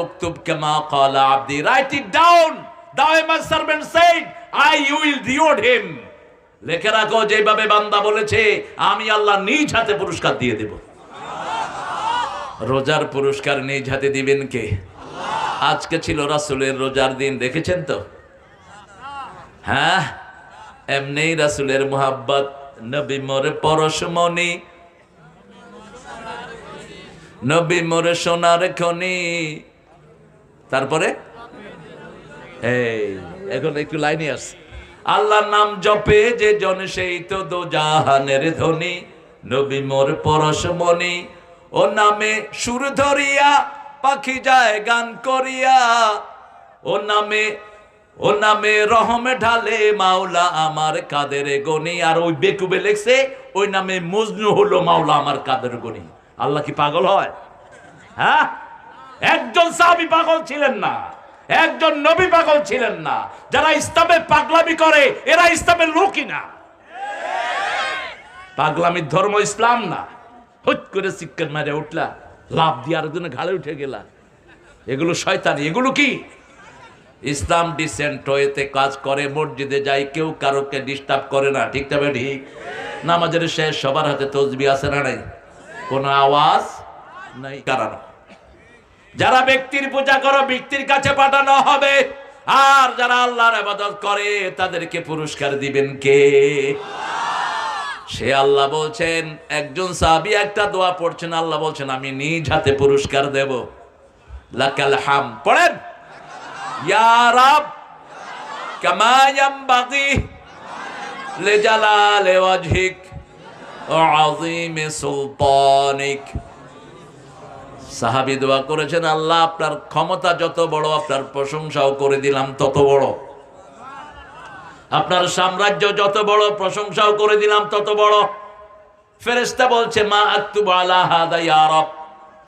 উক্তুব কামা ক্বালা আবদি। Right it down দাও my servant said I will reward লেখে রাখো, যেভাবে বান্দা বলেছে, আমি আল্লাহ নিজ হাতে পুরস্কার দিয়ে দেব। রোজার পুরস্কার নিজ হাতে দিবেন কে? আজকে ছিল রাসূলের রোজার দিন, দেখেছেন তো? হ্যাঁ? এমনি রাসূলের মোহাব্বত। নবী মোরে পরশমণি। নবী মোরে সোনার খনি। তারপরে? এই, এখন একটু লাইনে আস। আল্লাহর নাম জপে যে জন সেই তো দো জাহানের ধ্বনি নবী মোর পরশমণি ও নামে সুর ধরিয়া, পাখি যায় গান করিয়া। ও নামে ও নামে রহমে ঢালে মাওলা আমার কাদের গনি আর ওই বেকুবে লেখছে, ওই নামে মজনু হলো মাওলা আমার কাদের গনি আল্লাহ কি পাগল হয়? হ্যাঁ? একজন সাহাবি পাগল ছিলেন না। একজন নবী পাগল ছিলেন না। যারা ইসলামে পাগলামি করে, এরা ইসলামের লোকই না। পাগলামির ধর্ম ইসলাম না। হুট করে শিক্ষার মারে উঠলা লাভ দিয়ে আরেকজনের ঘাড়ে উঠে গেলা। এগুলো শয়তানি, এগুলো কি? ইসলাম ডিসেন্ট হয়েতে কাজ করে, মসজিদে যাই কেউ কারোকে ডিস্টার্ব করে না, ঠিক তবে ঠিক? নামাজের শেষ, সবার হাতে তসবি আছে না নাই? কোনো আওয়াজ নাই কারণ যারা ব্যক্তির পূজা করো, ব্যক্তির কাছে পাঠানো হবে। আর যারা আল্লাহর আবাদত করে, তাদেরকে পুরস্কার দিবেন কে? সে আল্লাহ বলছেন, একজন সাহাবী একটা দোয়া পড়ছেন, আল্লাহ বলছেন, আমি নিজ হাতে পুরস্কার দেব। লাকাল হাম। পড়েন? ইয়া রাব, কামা ইয়ামবাগি লিজালালি ওয়াজহিক ওয়া আযীমি সুলতানিক। সাহাবি দোয়া করেছেন, আল্লাহ আপনার ক্ষমতা যত বড়, আপনার প্রশংসাও করে দিলাম তত বড়। আপনার সাম্রাজ্য যত বড়, প্রশংসাও করে দিলাম তত বড়। ফেরেস্তা বলছে, মা আক্তুব আলা হাদা ইয়া রব।